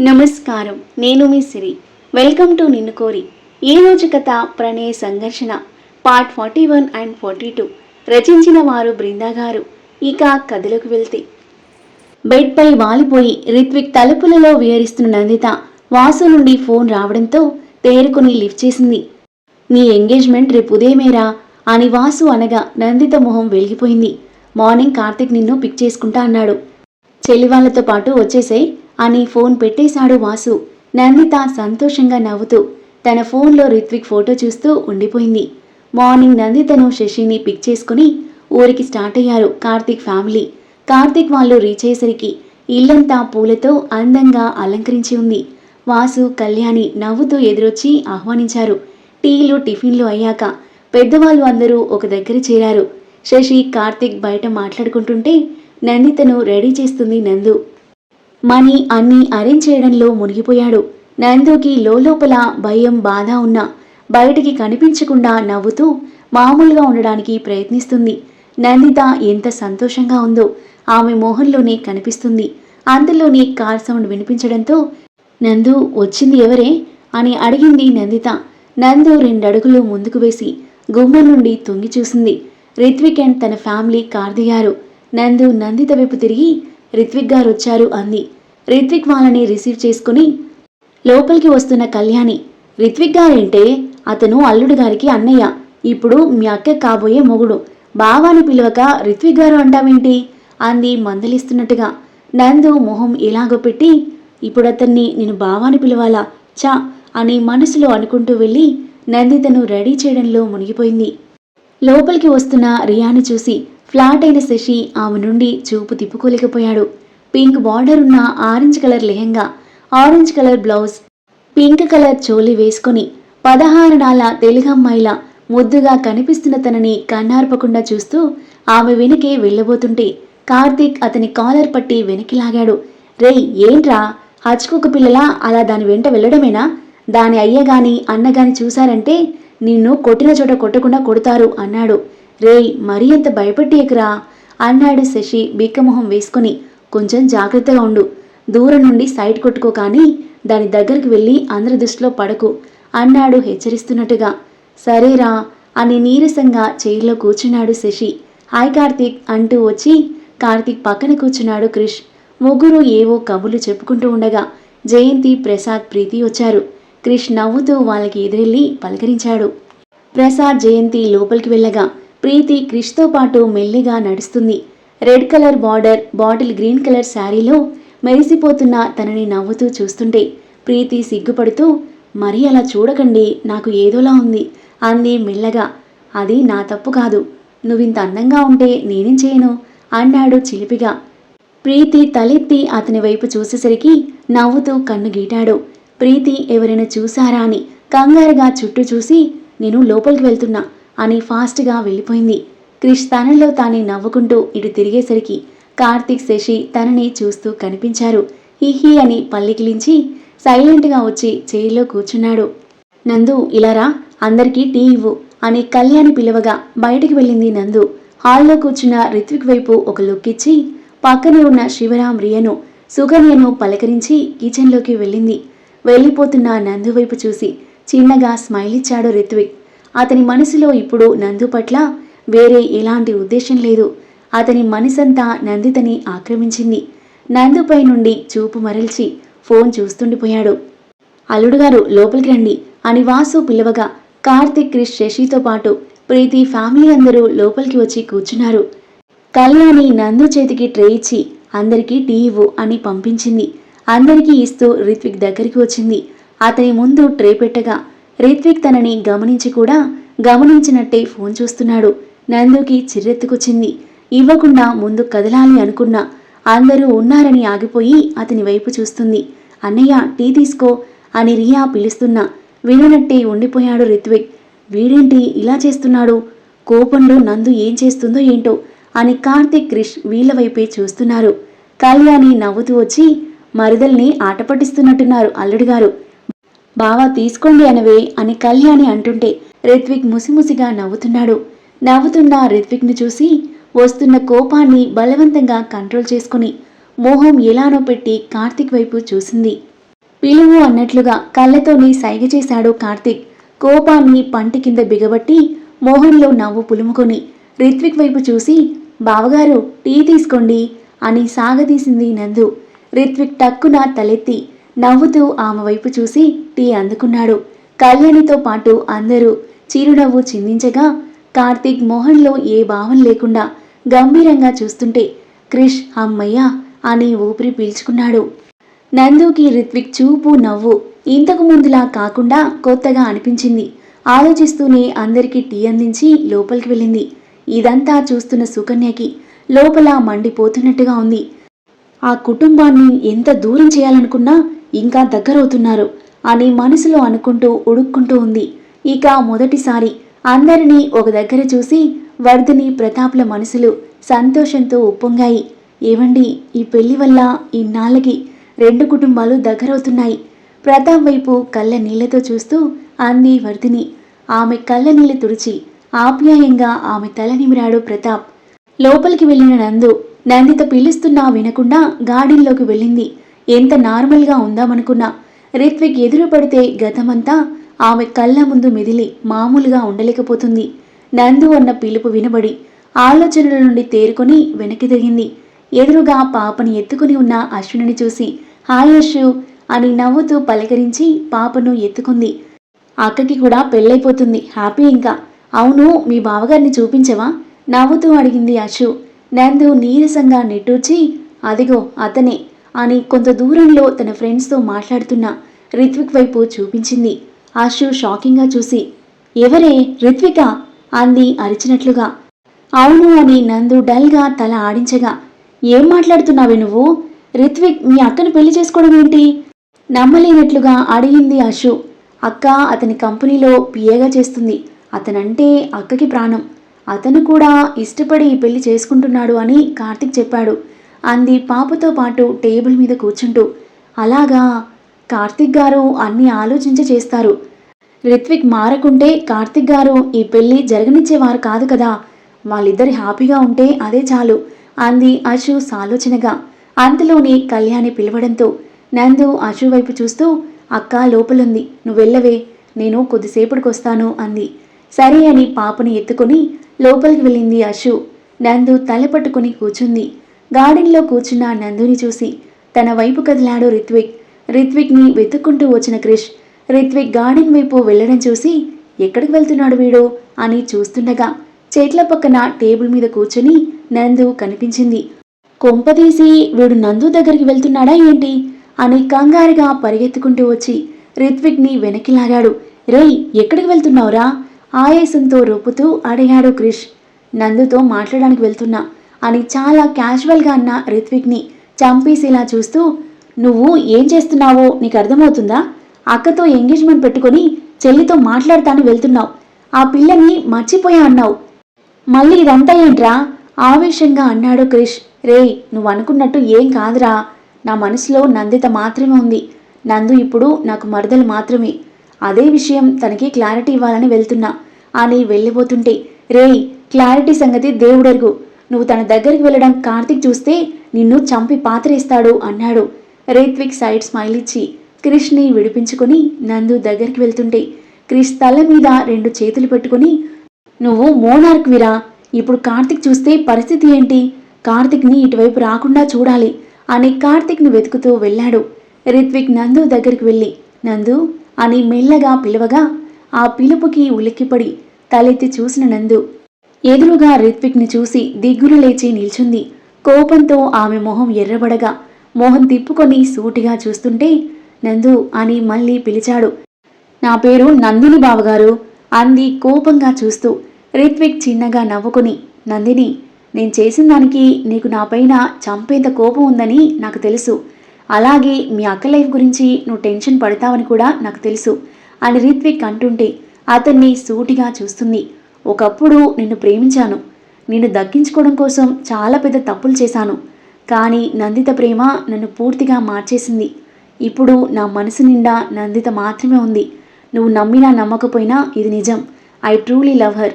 నమస్కారం. నేను మీ సిరి. Welcome to నిన్ను కోరి. ఈ రోజు కథ ప్రణయ సంఘర్షణ. Part forty one and forty two. రచించిన వారు బృందా గారు. ఇక కథలకు వెళ్తే. బెడ్పై వాలిపోయి రిత్విక్ తలుపులలో విహరిస్తున్న నందిత వాసు నుండి ఫోన్ రావడంతో తేరుకుని లిఫ్ట్ చేసింది. నీ ఎంగేజ్మెంట్ రేపు ఉదయమేరా? అని వాసు అనగా నందిత మొహం వెలిగిపోయింది. మార్నింగ్ కార్తిక్ నిన్ను పిక్ చేసుకుంటా అన్నాడు. చెల్లి పాటు వచ్చేసాయి. అని ఫోన్ పెట్టేశాడు వాసు. నందిత సంతోషంగా నవ్వుతూ తన ఫోన్లో రిత్విక్ ఫోటో చూస్తూ ఉండిపోయింది. మార్నింగ్ నందితను శశిని పిక్ చేసుకుని ఊరికి స్టార్ట్ అయ్యారు కార్తీక్ ఫ్యామిలీ. కార్తీక్ వాళ్ళు రీచ్ అయ్యేసరికి ఇల్లంతా పూలతో అందంగా అలంకరించి ఉంది. వాసు కళ్యాణి నవ్వుతూ ఎదురొచ్చి ఆహ్వానించారు. టీలు టిఫిన్లు అయ్యాక పెద్దవాళ్ళు అందరూ ఒక దగ్గర చేరారు. శశి కార్తీక్ బయట మాట్లాడుకుంటుంటే నందితను రెడీ చేస్తుంది నందు. మణి అన్నీ అరేంజ్ చేయడంలో మునిగిపోయాడు. నందుకి లోపల భయం బాధ ఉన్నా బయటికి కనిపించకుండా నవ్వుతూ మామూలుగా ఉండడానికి ప్రయత్నిస్తుంది. నందిత ఎంత సంతోషంగా ఉందో ఆమె మోహన్లోనే కనిపిస్తుంది. అందులోనే కార్ సౌండ్ వినిపించడంతో నందు వచ్చింది ఎవరే? అని అడిగింది నందిత. నందు రెండడుగులు ముందుకు వేసి గుమ్మం నుండి తొంగి చూసింది. రిత్విక్ అండ్ తన ఫ్యామిలీ కార్ దిగారు. నందు నందిత వైపు తిరిగి రిత్విక్ గారు వచ్చారు అంది. రిత్విక్ వాళ్ళని రిసీవ్ చేసుకుని లోపలికి వస్తున్న కళ్యాణి రిత్విక్ గారంటే? అతను అల్లుడు గారికి అన్నయ్య. ఇప్పుడు మీ అక్క కాబోయే మొగుడు. బావాని పిలవక రిత్విక్ గారు అంటావేంటి? అంది మందలిస్తున్నట్టుగా. నందు మొహం ఇలాగో పెట్టి ఇప్పుడు అతన్ని నేను బావాని పిలవాలా? చా అని మనసులో అనుకుంటూ వెళ్ళి నందితను రెడీ చేయడంలో మునిగిపోయింది. లోపలికి వస్తున్న రియాని చూసి ఫ్లాట్ అయిన శశి ఆమె నుండి చూపు తిప్పుకోలేకపోయాడు. పింక్ బార్డర్ ఉన్న orange colour lehenga orange colour blouse pink colour choli వేసుకుని పదహారణాల తెలుగమ్మాయిల ముద్దుగా కనిపిస్తున్న తనని కన్నార్పకుండా చూస్తూ ఆమె వెనుకే వెళ్ళబోతుంటే కార్తీక్ అతని కాలర్ పట్టి వెనక్కి లాగాడు. రేయ్ ఏంట్రా? హచ్కుక పిల్లలా అలా దాని వెంట వెళ్ళడమేనా? దాని అయ్యగాని అన్నగాని చూశారంటే నిన్ను కొట్టిన చోట కొట్టకుండా కొడతారు అన్నాడు. రేయ్ మరీ అంత భయపెట్టేకురా? అన్నాడు శశి బీకమొహం వేసుకుని. కొంచెం జాగ్రత్తగా ఉండు. దూరం నుండి సైడ్ కొట్టుకో కానీ దాని దగ్గరికి వెళ్ళి అందరి దృష్టిలో పడకు అన్నాడు హెచ్చరిస్తున్నట్టుగా. సరేరా అని నీరసంగా చైర్లో కూర్చున్నాడు శశి. హాయ్ కార్తీక్ అంటూ వచ్చి కార్తీక్ పక్కన కూర్చున్నాడు క్రిష్. ముగ్గురు ఏవో కబుర్లు చెప్పుకుంటూ ఉండగా జయంతి ప్రసాద్ ప్రీతి వచ్చారు. క్రిష్ నవ్వుతూ వాళ్ళకి ఎదురెళ్ళి పలకరించాడు. ప్రసాద్ జయంతి లోపలికి వెళ్ళగా ప్రీతి క్రిష్తో పాటు మెల్లిగా నడుస్తుంది. Red colour border bottle green colour శారీలో మెరిసిపోతున్న తనని నవ్వుతూ చూస్తుంటే ప్రీతి సిగ్గుపడుతూ మరీ అలా చూడకండి నాకు ఏదోలా ఉంది అంది మెల్లగా. అది నా తప్పు కాదు. నువ్వింత అందంగా ఉంటే నేనేం చేయను? అన్నాడు చిలిపిగా. ప్రీతి తలెత్తి అతని వైపు చూసేసరికి నవ్వుతూ కన్ను గీటాడు. ప్రీతి ఎవరైనా చూసారా అని కంగారుగా చుట్టూ చూసి నేను లోపలికి వెళ్తున్నా. అని ఫాస్ట్గా వెళ్ళిపోయింది. క్రిష్ తనలో తానే నవ్వుకుంటూ ఇటు తిరిగేసరికి కార్తీక్ శశి తనని చూస్తూ కనిపించారు. హిహి అని పల్లికిలించి సైలెంట్గా వచ్చి చైర్లో కూర్చున్నాడు. నందు ఇలారా అందరికీ టీ ఇవ్వు అని కళ్యాణి పిలవగా బయటికి వెళ్ళింది నందు. హాల్లో కూర్చున్న రిత్విక్ వైపు ఒక లుక్ ఇచ్చి పక్కనే ఉన్న శివరాం రియను సుగన్యను పలకరించి కిచెన్లోకి వెళ్ళింది. వెళ్ళిపోతున్న నందు వైపు చూసి చిన్నగా స్మైల్ ఇచ్చాడు రిత్విక్. అతని మనసులో ఇప్పుడు నందు పట్ల వేరే ఎలాంటి ఉద్దేశం లేదు. అతని మనసంతా నందితని ఆక్రమించింది. నందుపై నుండి చూపు మరల్చి ఫోన్ చూస్తుండిపోయాడు. అల్లుడుగారు లోపలికి రండి అని వాసు పిలవగా కార్తిక్ క్రిష్ శశితో పాటు ప్రీతి ఫ్యామిలీ అందరూ లోపలికి వచ్చి కూర్చున్నారు. కళ్యాణి నందు చేతికి ట్రే ఇచ్చి అందరికీ టీ ఇవ్వు అని పంపించింది. అందరికీ ఇస్తూ రిత్విక్ దగ్గరికి వచ్చింది. అతని ముందు ట్రే పెట్టగా రిత్విక్ తనని గమనించి కూడా గమనించినట్టే ఫోన్ చూస్తున్నాడు. నందుకి చిర్రెత్తుకొచ్చింది. ఇవ్వకుండా ముందు కదలాలి అనుకున్నా అందరూ ఉన్నారని ఆగిపోయి అతని వైపు చూస్తుంది. అన్నయ్య టీ తీసుకో అని రియా పిలుస్తున్నా. విననట్టే ఉండిపోయాడు రిత్విక్. వీడేంటి ఇలా చేస్తున్నాడు? కోపంలో నందు ఏం చేస్తుందో ఏంటో అని కార్తిక్ క్రిష్ వీళ్ళ వైపే చూస్తున్నారు. కళ్యాణి నవ్వుతూ వచ్చి మరుదల్ని ఆటపట్టిస్తున్నట్టున్నారు అల్లుడిగారు గారు. బావా తీసుకోండి అనవే అని కళ్యాణి అంటుంటే రిత్విక్ ముసిముసిగా నవ్వుతున్నాడు. నవ్వుతున్న రిత్విక్ను చూసి వస్తున్న కోపాన్ని బలవంతంగా కంట్రోల్ చేసుకుని మోహం ఎలానో పెట్టి కార్తిక్ వైపు చూసింది. పిలువు అన్నట్లుగా కళ్ళతోనే సైగ చేశాడు కార్తిక్. కోపాన్ని పంటి కింద బిగబట్టి మోహన్లో నవ్వు పులుముకొని రిత్విక్ వైపు చూసి బావగారు టీ తీసుకోండి అని సాగదీసింది నందు. రిత్విక్ టక్కున తలెత్తి నవ్వుతూ ఆమె వైపు చూసి టీ అందుకున్నాడు. కళ్యాణితో పాటు అందరూ చిరునవ్వు చిందించగా కార్తీక్ మోహన్లో ఏ భావం లేకుండా గంభీరంగా చూస్తుంటే క్రిష్ అమ్మయ్యా అని ఊపిరి పీల్చుకున్నాడు. నందుకి రిత్విక్ చూపు నవ్వు ఇంతకు ముందులా కాకుండా కొత్తగా అనిపించింది. ఆలోచిస్తూనే అందరికీ టీ అందించి లోపలికి వెళ్ళింది. ఇదంతా చూస్తున్న సుకన్యకి లోపల మండిపోతున్నట్టుగా ఉంది. ఆ కుటుంబాన్ని ఎంత దూరం చేయాలనుకున్నా ఇంకా దగ్గరవుతున్నారు అని మనసులో అనుకుంటూ ఉడుక్కుంటూ ఉంది. ఇక మొదటిసారి అందరినీ ఒక దగ్గర చూసి వర్ధిని ప్రతాప్ల మనసులు సంతోషంతో ఉప్పొంగాయి. ఏవండి ఈ పెళ్ళి వల్ల ఇన్నాళ్ళకి రెండు కుటుంబాలు దగ్గరవుతున్నాయి. ప్రతాప్ వైపు కళ్ళ నీళ్ళతో చూస్తూ అంది వర్ధిని ఆమె కళ్ళ నీళ్ళు తుడిచి ఆప్యాయంగా ఆమె తల నిమిరాడు ప్రతాప్. లోపలికి వెళ్ళిన నందు నందిత పిలుస్తున్నా వినకుండా గార్డెన్లోకి వెళ్ళింది. ఎంత నార్మల్గా ఉందామనుకున్నా రిత్విక్ ఎదురు పడితే గతమంతా ఆమె కళ్ళ ముందు మెదిలి మామూలుగా ఉండలేకపోతుంది. నందు అన్న పిలుపు వినబడి ఆలోచనల నుండి తేరుకొని వెనక్కి తిరిగింది ఎదురుగా పాపని ఎత్తుకుని ఉన్న అశ్వినిని చూసి హాయ్ అశ్వు అని నవ్వుతూ పలకరించి పాపను ఎత్తుకుంది. అక్కకి కూడా పెళ్ళైపోతుంది. హ్యాపీ ఇంకా. అవును మీ బావగారిని చూపించవా? నవ్వుతూ అడిగింది అశు నందు నీరసంగా నిట్టూర్చి అదిగో అతనే. అని కొంత దూరంలో తన ఫ్రెండ్స్తో మాట్లాడుతున్న రిత్విక్ వైపు చూపించింది. ఆశు షాకింగ్గా చూసి ఎవరే? రిత్విక? అంది అరిచినట్లుగా. అవును అని నందు డల్గా తల ఆడించగా ఏం మాట్లాడుతున్నావే నువ్వు? రిత్విక్ మీ అక్కను పెళ్ళి చేసుకోవడం ఏంటి? నమ్మలేనట్లుగా అడిగింది అశు అక్క అతని కంపెనీలో పిఏగా చేస్తుంది. అతనంటే అక్కకి ప్రాణం. అతను కూడా ఇష్టపడి పెళ్ళి చేసుకుంటున్నాడు అని కార్తిక్ చెప్పాడు. అంది పాపతో పాటు టేబుల్ మీద కూర్చుంటూ. అలాగా? కార్తిక్ గారు అన్ని ఆలోచించి చేస్తారు. రిత్విక్ మారకుంటే కార్తిక్ గారు ఈ పెళ్ళి జరగనిచ్చేవారు కాదు కదా. వాళ్ళిద్దరి హ్యాపీగా ఉంటే అదే చాలు అంది అశు సాలోచనగా. అంతలోనే కళ్యాణి పిలవడంతో నందు అశు వైపు చూస్తూ అక్క లోపలుంది నువ్వెళ్ళవే నేను కొద్దిసేపటికొస్తాను అంది. సరే అని పాపని ఎత్తుకుని లోపలికి వెళ్ళింది అశు. నందు తల పట్టుకుని కూర్చుంది గార్డెన్లో కూర్చున్న నందుని చూసి తన వైపు కదిలాడు రిత్విక్. రిత్విక్ని వెతుక్కుంటూ వచ్చిన క్రిష్ రిత్విక్ గార్డెన్ వైపు వెళ్ళడం చూసి ఎక్కడికి వెళ్తున్నాడు వీడు? అని చూస్తుండగా చెట్ల పక్కన టేబుల్ మీద కూర్చుని నందు కనిపించింది. కొంపదీసి వీడు నందు దగ్గరికి వెళ్తున్నాడా ఏంటి? అని కంగారుగా పరిగెత్తుకుంటూ వచ్చి రిత్విక్ని వెనక్కి లాగాడు. రేయ్ ఎక్కడికి వెళ్తున్నావురా? ఆయాసంతో రొప్పుతూ అడిగాడు క్రిష్. నందుతో మాట్లాడడానికి వెళ్తున్నా. అని చాలా క్యాజువల్గా అన్న రిత్విక్ని చంపేసేలా చూస్తూ నువ్వు ఏం చేస్తున్నావో నీకు అర్థమవుతుందా? అక్కతో ఎంగేజ్మెంట్ పెట్టుకొని చెల్లితో మాట్లాడతాను వెళ్తున్నావు. ఆ పిల్లని మర్చిపోయా అన్నావు. మళ్ళీ ఇదంతా ఏంట్రా? ఆవేశంగా అన్నాడు క్రిష్. రేయ్ నువ్వు అనుకున్నట్టు ఏం కాదురా. నా మనసులో నందిత మాత్రమే ఉంది. నందు ఇప్పుడు నాకు మరదలు మాత్రమే. అదే విషయం తనకి క్లారిటీ ఇవ్వాలని వెళ్తున్నా. అని వెళ్ళిపోతుంటే రేయ్ క్లారిటీ సంగతి దేవుడరుగు. నువ్వు తన దగ్గరికి వెళ్ళడం కార్తిక్ చూస్తే నిన్ను చంపి పాతరేస్తాడు అన్నాడు. రేత్విక్ సైడ్ స్మైల్ ఇచ్చి క్రిష్ని విడిపించుకుని నందు దగ్గరికి వెళ్తుంటే క్రిష్ తల మీద రెండు చేతులు పెట్టుకుని నువ్వు మోనార్క్ విరా ఇప్పుడు కార్తిక్ చూస్తే పరిస్థితి ఏంటి? కార్తిక్ని ఇటువైపు రాకుండా చూడాలి అని కార్తిక్ని వెతుకుతూ వెళ్ళాడు. రిత్విక్ నందు దగ్గరికి వెళ్ళి నందు అని మెల్లగా పిలవగా ఆ పిలుపుకి ఉలిక్కిపడి తలెత్తి చూసిన నందు ఎదురుగా రిత్విక్ని చూసి దిగ్గున లేచి నిల్చుంది. కోపంతో ఆమె మొహం ఎర్రబడగా మొహం తిప్పుకొని సూటిగా చూస్తుంటే నందు అని మళ్ళీ పిలిచాడు. నా పేరు నందిని బావగారు అంది కోపంగా చూస్తూ. రిత్విక్ చిన్నగా నవ్వుకుని నందిని నేను చేసిన దానికి నీకు నాపైన చంపేంత కోపం ఉందని నాకు తెలుసు. అలాగే మీ అక్క లైఫ్ గురించి నువ్వు టెన్షన్ పడతావని కూడా నాకు తెలుసు అని రిత్విక్ అంటుంటే అతన్ని సూటిగా చూస్తుంది. ఒకప్పుడు నిన్ను ప్రేమించాను. నిన్ను దక్కించుకోవడం కోసం చాలా పెద్ద తప్పులు చేశాను. కానీ నందిత ప్రేమ నన్ను పూర్తిగా మార్చేసింది. ఇప్పుడు నా మనసు నిండా నందిత మాత్రమే ఉంది. నువ్వు నమ్మినా నమ్మకపోయినా ఇది నిజం. I truly love her.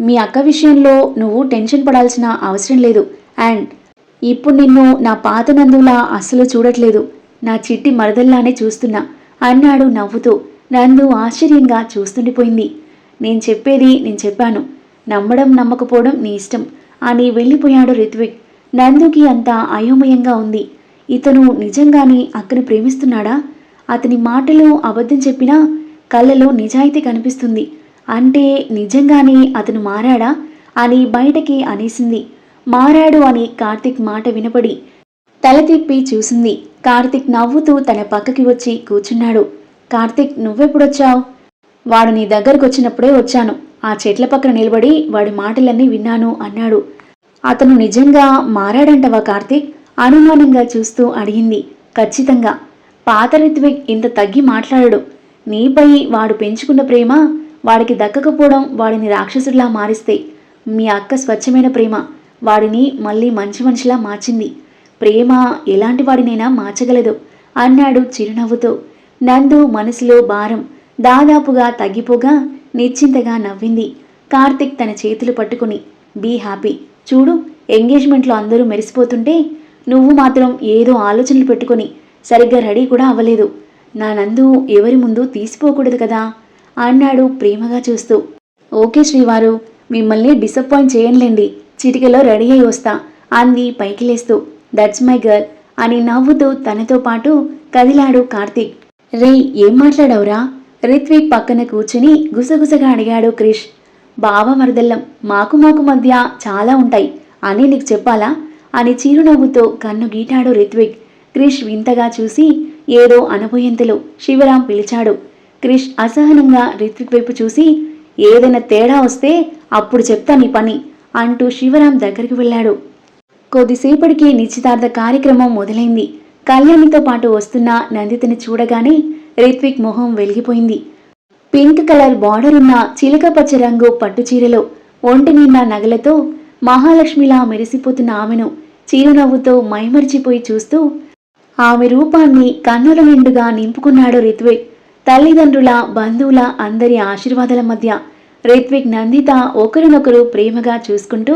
మీ అక్క విషయంలో నువ్వు టెన్షన్ పడాల్సిన అవసరం లేదు. అండ్ ఇప్పుడు నిన్ను నా పాత నందులా అస్సలు చూడట్లేదు. నా చిట్టి మరదల్లానే చూస్తున్నా. అన్నాడు నవ్వుతూ. నందు ఆశ్చర్యంగా చూస్తుండిపోయింది. నేను చెప్పేది నేను చెప్పాను. నమ్మడం నమ్మకపోవడం నీ ఇష్టం. అని వెళ్ళిపోయాడు రిత్విక్. నందుకి అంత అయోమయంగా ఉంది. ఇతను నిజంగానే అక్కని ప్రేమిస్తున్నాడా? అతని మాటలు అబద్ధం చెప్పినా కళ్ళలో నిజాయితీ కనిపిస్తుంది. అంటే నిజంగానే అతను మారాడా? అని బయటకి అనేసింది. మారాడు అని కార్తిక్ మాట వినపడి తల తిప్పి చూసింది. కార్తిక్ నవ్వుతూ తన పక్కకి వచ్చి కూర్చున్నాడు. కార్తిక్ నువ్వెప్పుడొచ్చావు? వాడు నీ దగ్గరకు వచ్చినప్పుడే వచ్చాను. ఆ చెట్ల పక్కన నిలబడి వాడి మాటలన్నీ విన్నాను అన్నాడు. అతను నిజంగా మారాడంటవా కార్తీక్? అనుమానంగా చూస్తూ అడిగింది. ఖచ్చితంగా. పాత రిత్విక్ ఇంత తగ్గి మాట్లాడడు. నీపై వాడు పెంచుకున్న ప్రేమ వాడికి దక్కకపోవడం వాడిని రాక్షసుడిలా మారిస్తే. మీ అక్క స్వచ్ఛమైన ప్రేమ వాడిని మళ్ళీ మంచి మనిషిలా మార్చింది. ప్రేమ ఎలాంటి వాడినైనా మార్చగలదు అన్నాడు చిరునవ్వుతో. నందు మనసులో భారం. దాదాపుగా తగ్గిపోగా నిశ్చింతగా నవ్వింది. కార్తిక్ తన చేతులు పట్టుకుని బీ హ్యాపీ. చూడు ఎంగేజ్మెంట్లో అందరూ మెరిసిపోతుంటే నువ్వు మాత్రం ఏదో ఆలోచనలు పెట్టుకుని సరిగ్గా రెడీ కూడా అవ్వలేదు. నా నందు ఎవరి ముందు తీసిపోకూడదు కదా అన్నాడు ప్రేమగా చూస్తూ. ఓకే శ్రీవారు మిమ్మల్ని డిసప్పాయింట్ చేయనులేండి. చిటికలో రెడీ అయి వస్తా అంది పైకి లేస్తూ. దట్స్ మై గర్ల్ అని నవ్వుతూ తనతో పాటు కదిలాడు కార్తీక్. రే ఏం మాట్లాడవురా? రిత్విక్ పక్కన కూర్చుని గుసగుసగా అడిగాడు క్రిష్. బావ వరదల్లం మాకు మాకు మధ్య చాలా ఉంటాయి. అని నీకు చెప్పాలా? అని చిరునవ్వుతో కన్ను గీటాడు రిత్విక్ క్రిష్ వింతగా చూసి ఏదో అనబోయేంతలో శివరాం పిలిచాడు. క్రిష్ అసహనంగా రిత్విక్ వైపు చూసి ఏదైనా తేడా వస్తే అప్పుడు చెప్తా నీ పని అంటూ శివరాం దగ్గరికి వెళ్ళాడు. కొద్దిసేపటికి నిశ్చితార్థ కార్యక్రమం మొదలైంది. కళ్యాణితో పాటు వస్తున్న నందితని చూడగానే రిత్విక్ మొహం వెలిగిపోయింది. పింక్ కలర్ బార్డర్ ఉన్న చిలక పచ్చ రంగు పట్టు చీరలో ఒంటి నిండా నగలతో మహాలక్ష్మిలా మెరిసిపోతున్న ఆమెను చిరునవ్వుతో మైమరిచిపోయి చూస్తూ ఆమె రూపాన్ని కన్నుల నిండుగా నింపుకున్నాడు రిత్విక్. తల్లిదండ్రుల బంధువుల అందరి ఆశీర్వాదాల మధ్య రిత్విక్ నందిత ఒకరినొకరు ప్రేమగా చూసుకుంటూ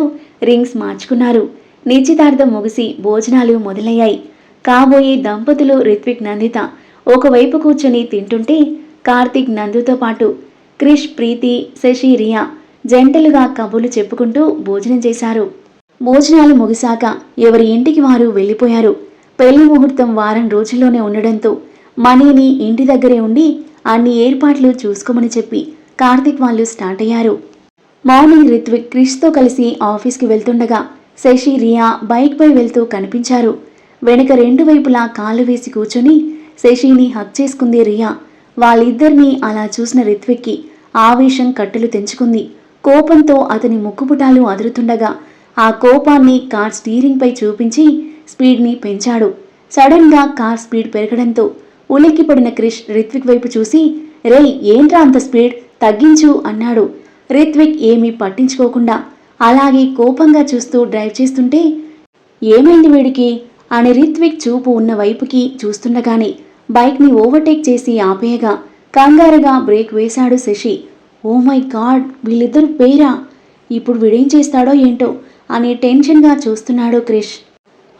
రింగ్స్ మార్చుకున్నారు. నిశ్చితార్థం ముగిసి భోజనాలు మొదలయ్యాయి. కాబోయే దంపతులు రిత్విక్ నందిత ఒకవైపు కూర్చొని తింటుంటే కార్తీక్ నందుతో పాటు క్రిష్ ప్రీతి శశి రియా జంటలుగా కబుర్లు చెప్పుకుంటూ భోజనం చేశారు. భోజనాలు ముగిశాక ఎవరి ఇంటికి వారు వెళ్ళిపోయారు. పెళ్ళి ముహూర్తం వారం రోజుల్లోనే ఉండడంతో మనీని ఇంటి దగ్గరే ఉండి అన్ని ఏర్పాట్లు చూసుకోమని చెప్పి కార్తిక్ వాళ్ళు స్టార్ట్ అయ్యారు. మార్నింగ్ రిత్విక్ క్రిష్తో కలిసి ఆఫీస్కి వెళ్తుండగా శశి రియా బైక్పై వెళ్తూ కనిపించారు. వెనక రెండు వైపులా కాళ్ళు వేసి కూర్చొని శశిని హక్ చేసుకుంది రియా. వాళ్ళిద్దరినీ అలా చూసిన రిత్విక్కి ఆవేశం కట్టెలు తెంచుకుంది. కోపంతో అతని ముక్కుపుటాలు అదురుతుండగా ఆ కోపాన్ని కార్ స్టీరింగ్పై చూపించి స్పీడ్ని పెంచాడు. సడన్గా కార్ స్పీడ్ పెరగడంతో ఉలిక్కిపడిన క్రిష్ రిత్విక్ వైపు చూసి రేయ్ ఏంట్రా అంత స్పీడ్? తగ్గించు అన్నాడు. రిత్విక్ ఏమీ పట్టించుకోకుండా అలాగే కోపంగా చూస్తూ డ్రైవ్ చేస్తుంటే ఏమైంది వీడికి? అని రిత్విక్ చూపు ఉన్న వైపుకి చూస్తుండగానే బైక్ని ఓవర్టేక్ చేసి ఆపేయగా కంగారుగా బ్రేక్ వేశాడు శశి. ఓ మై గాడ్ వీళ్ళిద్దరు పేరా? ఇప్పుడు వీడేం చేస్తాడో ఏంటో? అని టెన్షన్గా చూస్తున్నాడు క్రిష్.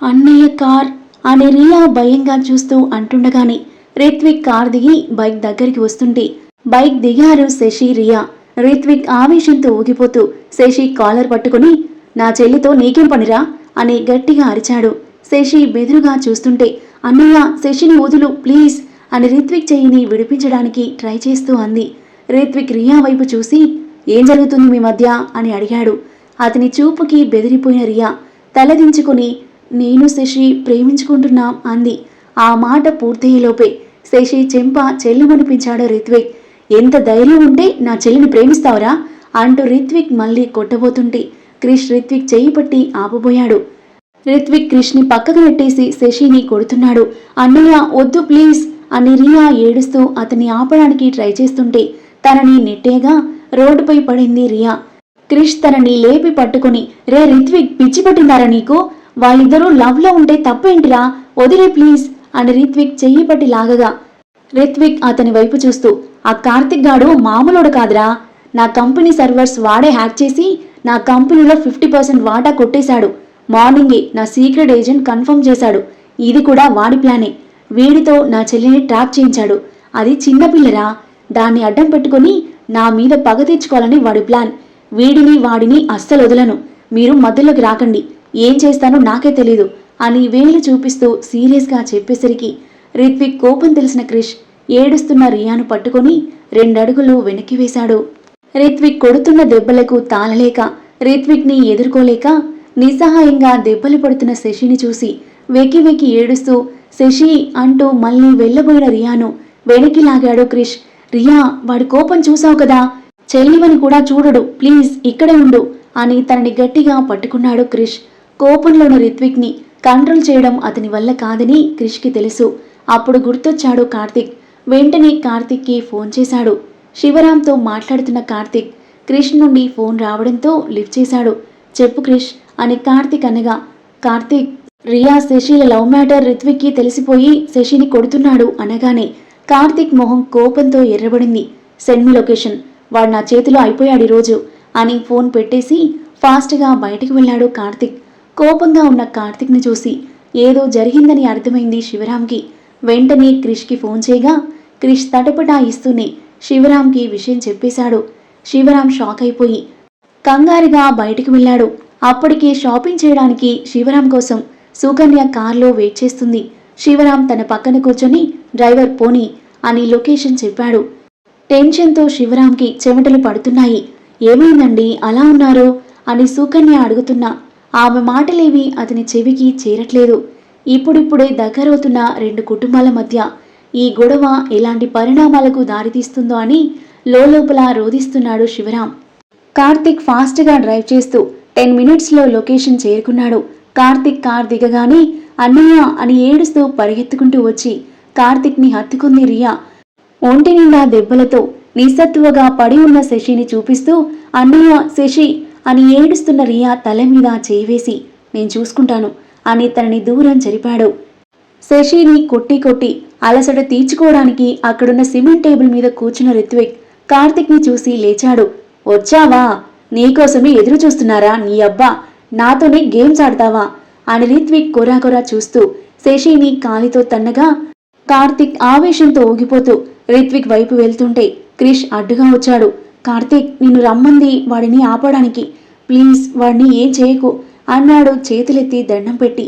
అన్నయ్య కార్! అని రియా భయంగా చూస్తూ అంటుండగానే రిత్విక్ కార్ దిగి బైక్ దగ్గరికి వస్తుంటే బైక్ దిగారు శశి రియా. రిత్విక్ ఆవేశంతో ఊగిపోతూ శశి కాలర్ పట్టుకుని నా చెల్లితో నీకేం పనిరా? అని గట్టిగా అరిచాడు. శశి బెదురుగా చూస్తుంటే అన్నయ్య శశిని వదులు ప్లీజ్ అని రిత్విక్ చేయిని విడిపించడానికి ట్రై చేస్తూ అంది. రిత్విక్ రియా వైపు చూసి ఏం జరుగుతుంది మీ మధ్య? అని అడిగాడు. అతని చూపుకి బెదిరిపోయిన రియా తలదించుకుని నేను శశి ప్రేమించుకుంటున్నాం అంది. ఆ మాట పూర్తయ్యేలోపే శశి చెంప చెల్లుమనిపించాడు రిత్విక్. ఎంత ధైర్యం ఉంటే నా చెల్లిని ప్రేమిస్తావురా అంటూ రిత్విక్ మళ్ళీ కొట్టబోతుంటే క్రిష్ రిత్విక్ చేయి పట్టి ఆపబోయాడు. రిత్విక్ క్రిష్ని పక్కకు నెట్టేసి శశిని కొడుతున్నాడు. అన్నయ్య వద్దు ప్లీజ్ అని రియా ఏడుస్తూ అతన్ని ఆపడానికి ట్రై చేస్తుంటే తనని నెట్టేగా రోడ్డుపై పడింది రియా. క్రిష్ తనని లేపి పట్టుకుని రే రిత్విక్ పిచ్చి పట్టిందారా నీకు? వాళ్ళిద్దరూ లవ్లో ఉంటే తప్పేంటిరా? వదిలే ప్లీజ్ అని రిత్విక్ చెయ్యి పట్టి లాగగా. రిత్విక్ అతని వైపు చూస్తూ ఆ కార్తిక్ గాడు మామూలుడు కాదురా. నా కంపెనీ సర్వర్స్ వాడే హ్యాక్ చేసి నా కంపెనీలో ఫిఫ్టీ పర్సెంట్ వాటా కొట్టేశాడు. మార్నింగే నా సీక్రెట్ ఏజెంట్ కన్ఫర్మ్ చేశాడు. ఇది కూడా వాడి ప్లానే. వీడితో నా చెల్లిని ట్రాప్ చేయించాడు. అది చిన్నపిల్లరా దాన్ని అడ్డం పెట్టుకొని నా మీద పగ తెచ్చుకోవాలని వాడి ప్లాన్. వీడిని వాడిని అస్సలు వదలను. మీరు మధ్యలోకి రాకండి. ఏం చేస్తానో నాకే తెలీదు అని వేలు చూపిస్తూ సీరియస్గా చెప్పేసరికి రిత్విక్ కోపం తెలిసిన క్రిష్ ఏడుస్తున్న రియాను పట్టుకొని రెండడుగులు వెనక్కి వేశాడు. రిత్విక్ కొడుతున్న దెబ్బలకు తాళలేక రిత్విక్ని ఎదుర్కోలేక నిస్సహాయంగా దెబ్బలు పడుతున్న శశిని చూసి వెక్కి వెకి ఏడుస్తూ శశి అంటూ మళ్ళీ వెళ్ళబోయిన రియాను వెనక్కి లాగాడు క్రిష్. రియా వాడి కోపం చూసావు కదా? చెల్లివని కూడా చూడడు. ప్లీజ్ ఇక్కడే ఉండు అని తనని గట్టిగా పట్టుకున్నాడు క్రిష్. కోపంలోని రిత్విక్ని కంట్రోల్ చేయడం అతని వల్ల కాదని క్రిష్కి తెలుసు. అప్పుడు గుర్తొచ్చాడు కార్తిక్. వెంటనే కార్తిక్కి ఫోన్ చేశాడు. శివరాంతో మాట్లాడుతున్న కార్తిక్ క్రిష్ నుండి ఫోన్ రావడంతో లిఫ్ట్ చేశాడు. చెప్పు క్రిష్ అని కార్తిక్ అనగా. కార్తిక్ రియా శశిల లవ్ మ్యాటర్ రిత్విక్కి తెలిసిపోయి శశిని కొడుతున్నాడు అనగానే కార్తిక్ మొహం కోపంతో ఎర్రబడింది. Send location. వాడు నా చేతిలో అయిపోయాడు ఈరోజు అని ఫోన్ పెట్టేసి ఫాస్ట్గా బయటికి వెళ్ళాడు కార్తిక్. కోపంగా ఉన్న కార్తిక్ని చూసి ఏదో జరిగిందని అర్థమైంది శివరాంకి వెంటనే క్రిష్కి ఫోన్ చేయగా క్రిష్ తటపటా ఇస్తూనే శివరాంకి విషయం చెప్పేశాడు. శివరాం షాక్ అయిపోయి కంగారుగా బయటికి వెళ్ళాడు. అప్పటికే షాపింగ్ చేయడానికి శివరాం కోసం సుకన్య కార్లో వెయిట్ చేస్తుంది. శివరాం తన పక్కన కూర్చొని డ్రైవర్ పోనీ అని లొకేషన్ చెప్పాడు. టెన్షన్తో శివరాంకి చెమటలు పడుతున్నాయి. ఏమైందండి? అలా ఉన్నారు? అని సుకన్య అడుగుతున్నా. ఆమె మాటలేవి అతని చెవికి చేరట్లేదు. ఇప్పుడిప్పుడే దగ్గరవుతున్న రెండు కుటుంబాల మధ్య ఈ గొడవ ఎలాంటి పరిణామాలకు దారితీస్తుందో అని లోపల రోధిస్తున్నాడు శివరాం కార్తిక్ ఫాస్ట్గా డ్రైవ్ చేస్తూ టెన్ మినిట్స్లో లొకేషన్ చేరుకున్నాడు. కార్తిక్ కార్ దిగగానే అన్నయ్య అని ఏడుస్తూ పరిగెత్తుకుంటూ వచ్చి కార్తిక్ని హత్తుకుంది రియా. ఒంటి నిండా దెబ్బలతో నిస్సత్తువగా పడి ఉన్న శశిని చూపిస్తూ అన్నయ్య శశి అని ఏడుస్తున్న రియా తల మీద చేయివేసి నేను చూసుకుంటాను అని తనని దూరం జరిపాడు. శశిని కొట్టి కొట్టి అలసట తీర్చుకోవడానికి అక్కడున్న సిమెంట్ టేబుల్ మీద కూర్చున్న రిత్విక్ కార్తిక్ని చూసి లేచాడు. వచ్చావా? నీకోసమే ఎదురు చూస్తున్నారా నీ అబ్బా? నాతోనే గేమ్స్ ఆడతావా? అని రిత్విక్ కొరాకొరా చూస్తూ శశిని కాలితో తన్నగా కార్తిక్ ఆవేశంతో ఊగిపోతూ రిత్విక్ వైపు వెళ్తుంటే క్రిష్ అడ్డుగా వచ్చాడు. కార్తిక్ నిన్ను రమ్మంది వాడిని ఆపడానికి. ప్లీజ్ వాడిని ఏం చేయకు అన్నాడు చేతులెత్తి దండం పెట్టి.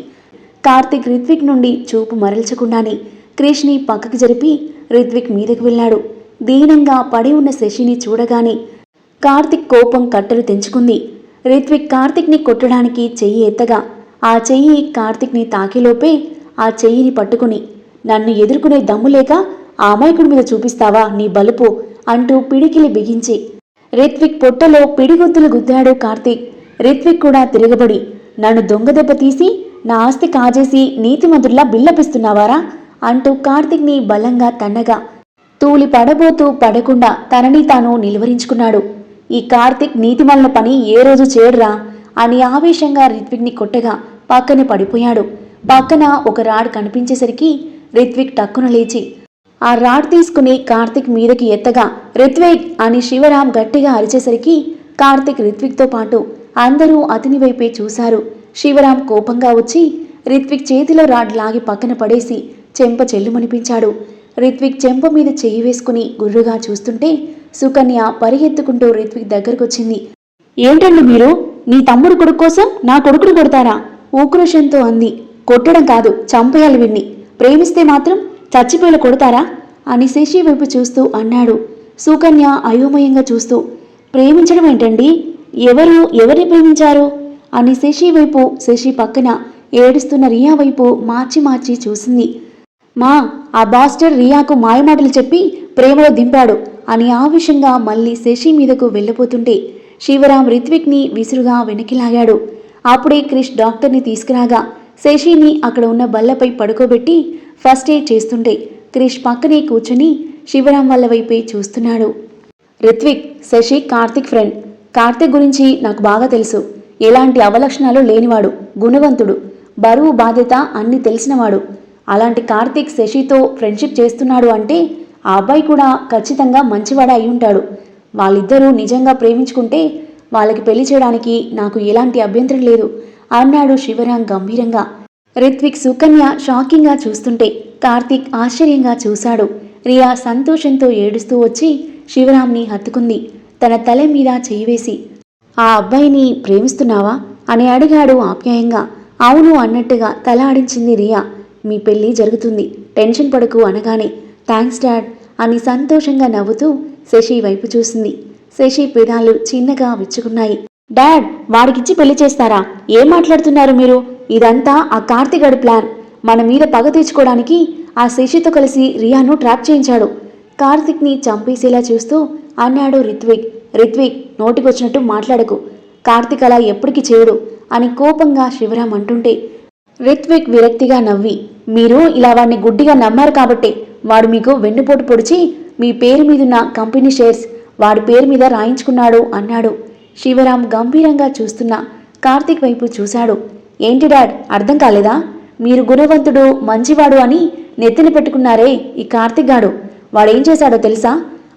కార్తిక్ రిత్విక్ నుండి చూపు మరల్చకుండానే క్రిష్ని పక్కకు జరిపి రిత్విక్ మీదకు వెళ్ళాడు. దీనంగా పడి ఉన్న శశిని చూడగానే కార్తిక్ కోపం కట్టలు తెంచుకుంది. రిత్విక్ కార్తిక్ని కొట్టడానికి చెయ్యి ఎత్తగా ఆ చెయ్యి కార్తిక్ని తాకిలోపే ఆ చెయ్యిని పట్టుకుని నన్ను ఎదుర్కొనే దమ్ము లేక ఆ అమాయకుడి మీద చూపిస్తావా నీ బలుపు అంటూ పిడికిలి బిగించి. రిత్విక్ పొట్టలో పిడిగుద్దులు గుద్దాడు కార్తిక్. రిత్విక్ కూడా తిరగబడి నన్ను దొంగ దెబ్బ తీసి నా ఆస్తి కాజేసి నీతిమంతుల్లా బిల్లపిస్తున్నావారా అంటూ కార్తిక్ని బలంగా తన్నగా. తూలి పడబోతూ పడకుండా తనని తాను నిలువరించుకున్నాడు. ఈ కార్తిక్ నీతిమల్ల పని ఏ రోజు చేయడురా అని ఆవేశంగా రిత్విక్ని కొట్టగా పక్కన పడిపోయాడు. పక్కన ఒక రాడ్ కనిపించేసరికి రిత్విక్ టక్కున లేచి ఆ రాడ్ తీసుకుని కార్తిక్ మీదకి ఎత్తగా రిత్విక్ అని శివరాం గట్టిగా అరిచేసరికి కార్తిక్ రిత్విక్తో పాటు అందరూ అతని వైపే చూశారు. శివరాం కోపంగా వచ్చి రిత్విక్ చేతిలో రాడ్ లాగి పక్కన పడేసి చెంప చెల్లుమనిపించాడు. రిత్విక్ చెంప మీద చెయ్యి వేసుకుని గుర్రుగా చూస్తుంటే సుకన్య పరిగెత్తుకుంటూ రిత్విక్ దగ్గరకొచ్చింది. ఏంటండి మీరు? నీ తమ్ముడు కొడుకు కోసం నా కొడుకును కొడతారా? ఊక్రోషంతో అంది. కొట్టడం కాదు చంపేయాలి విన్ని ప్రేమిస్తే మాత్రం చచ్చిపోయేలా కొడతారా? అని శశి వైపు చూస్తూ అన్నాడు. సుకన్య అయోమయంగా చూస్తూ ప్రేమించడం ఏంటండి? ఎవరు ఎవరిని ప్రేమించారు? అని శశి వైపు శశి పక్కన ఏడుస్తున్న రియా వైపు మార్చి మార్చి చూసింది. మా ఆ బాస్టర్ రియాకు మాయమాటలు చెప్పి ప్రేమలో దింపాడు. అని ఆవేశంగా మళ్ళీ శశి మీదకు వెళ్ళిపోతుంటే శివరాం రిత్విక్ని విసురుగా వెనక్కి లాగాడు. అప్పుడే క్రిష్ డాక్టర్ని తీసుకురాగా శశిని అక్కడ ఉన్న బల్లపై పడుకోబెట్టి ఫస్ట్ ఎయిడ్ చేస్తుంటే క్రిష్ పక్కనే కూర్చుని శివరాం వాళ్ళ వైపే చూస్తున్నాడు. రిత్విక్ శశి కార్తిక్ ఫ్రెండ్ కార్తిక్ గురించి నాకు బాగా తెలుసు. ఎలాంటి అవలక్షణాలు లేనివాడు గుణవంతుడు బరువు బాధ్యత అన్ని తెలిసినవాడు. అలాంటి కార్తిక్ శశితో ఫ్రెండ్షిప్ చేస్తున్నాడు అంటే ఆ అబ్బాయి కూడా ఖచ్చితంగా మంచివాడ అయి ఉంటాడు. వాళ్ళిద్దరూ నిజంగా ప్రేమించుకుంటే వాళ్ళకి పెళ్ళి చేయడానికి నాకు ఎలాంటి అభ్యంతరం లేదు అన్నాడు శివరాం గంభీరంగా. రిత్విక్ సుకన్య షాకింగ్గా చూస్తుంటే కార్తీక్ ఆశ్చర్యంగా చూశాడు. రియా సంతోషంతో ఏడుస్తూ వచ్చి శివరాంని హత్తుకుంది. తన తల మీద చేయివేసి ఆ అబ్బాయిని ప్రేమిస్తున్నావా? అని అడిగాడు ఆప్యాయంగా. అవును అన్నట్టుగా తల ఆడించింది రియా. మీ పెళ్ళి జరుగుతుంది. టెన్షన్ పడకు అనగానే థ్యాంక్స్ డాడ్ అని సంతోషంగా నవ్వుతూ శశి వైపు చూసింది. శశి పెదాలు చిన్నగా విచ్చుకున్నాయి. డాడ్ వాడికిచ్చి పెళ్ళి చేస్తారా? ఏం మాట్లాడుతున్నారు మీరు? ఇదంతా ఆ కార్తిగడి ప్లాన్. మన మీద పగ తీర్చుకోవడానికి ఆ శశితో కలిసి రియాను ట్రాప్ చేయించాడు. కార్తిక్ని చంపేసేలా చూస్తూ అన్నాడు రిత్విక్. రిత్విక్ నోటికొచ్చినట్టు మాట్లాడకు. కార్తిక్ అలా ఎప్పటికి చేయడు అని కోపంగా శివరాం అంటుంటే రిత్విక్ విరక్తిగా నవ్వి. మీరు ఇలా వాడిని గుడ్డిగా నమ్మారు కాబట్టే వాడు మీకు వెన్నుపోటు పొడిచి మీ పేరు మీదున్న కంపెనీ షేర్స్ వాడి పేరు మీద రాయించుకున్నాడు అన్నాడు. శివరాం గంభీరంగా చూస్తున్న కార్తిక్ వైపు చూశాడు. ఏంటి డాడ్ అర్థం కాలేదా? మీరు గుణవంతుడు మంచివాడు అని నెత్తిన పెట్టుకున్నారే ఈ కార్తిక్ గాడు. వాడేం చేశాడో తెలుసా?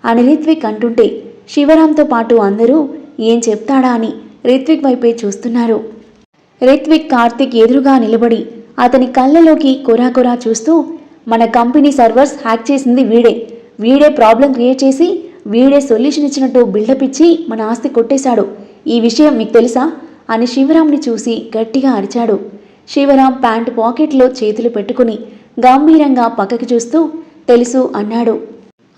అని రిత్విక్ అంటుంటే శివరాంతో పాటు అందరూ ఏం చెప్తాడా అని రిత్విక్ వైపే చూస్తున్నారు. రిత్విక్ కార్తిక్ ఎదురుగా నిలబడి అతని కళ్ళలోకి కొరాకొరా చూస్తూ మన కంపెనీ సర్వర్స్ హ్యాక్ చేసింది వీడే. వీడే ప్రాబ్లం క్రియేట్ చేసి వీడే సొల్యూషన్ ఇచ్చినట్టు బిల్డప్ ఇచ్చి మన ఆస్తి కొట్టేశాడు. ఈ విషయం మీకు తెలుసా? అని శివరాంని చూసి గట్టిగా అరిచాడు. శివరాం ప్యాంటు పాకెట్లో చేతులు పెట్టుకుని గంభీరంగా పక్కకి చూస్తూ తెలుసు అన్నాడు.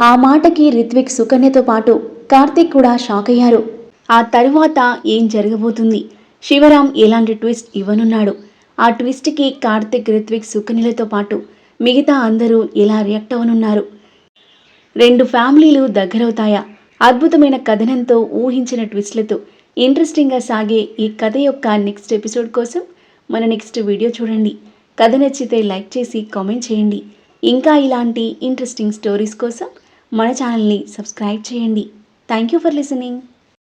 ఆ మాటకి రిత్విక్ సుకన్యతో పాటు కార్తీక్ కూడా షాక్ అయ్యారు. ఆ తరువాత ఏం జరగబోతుంది? శివరాం ఎలాంటి ట్విస్ట్ ఇవ్వనున్నాడు? ఆ ట్విస్ట్కి కార్తిక్ రిత్విక్ సుకన్యలతో పాటు మిగతా అందరూ ఇలా రియాక్ట్ అవనున్నారు. రెండు ఫ్యామిలీలు దగ్గరవుతాయా? అద్భుతమైన కథనంతో ఊహించిన ట్విస్ట్లతో ఇంట్రెస్టింగ్గా సాగే ఈ కథ యొక్క నెక్స్ట్ ఎపిసోడ్ కోసం మన నెక్స్ట్ వీడియో చూడండి. కథ నచ్చితే లైక్ చేసి కామెంట్ చేయండి. ఇంకా ఇలాంటి ఇంట్రెస్టింగ్ స్టోరీస్ కోసం మన ఛానల్ని సబ్స్క్రైబ్ చేయండి. Thank you for listening.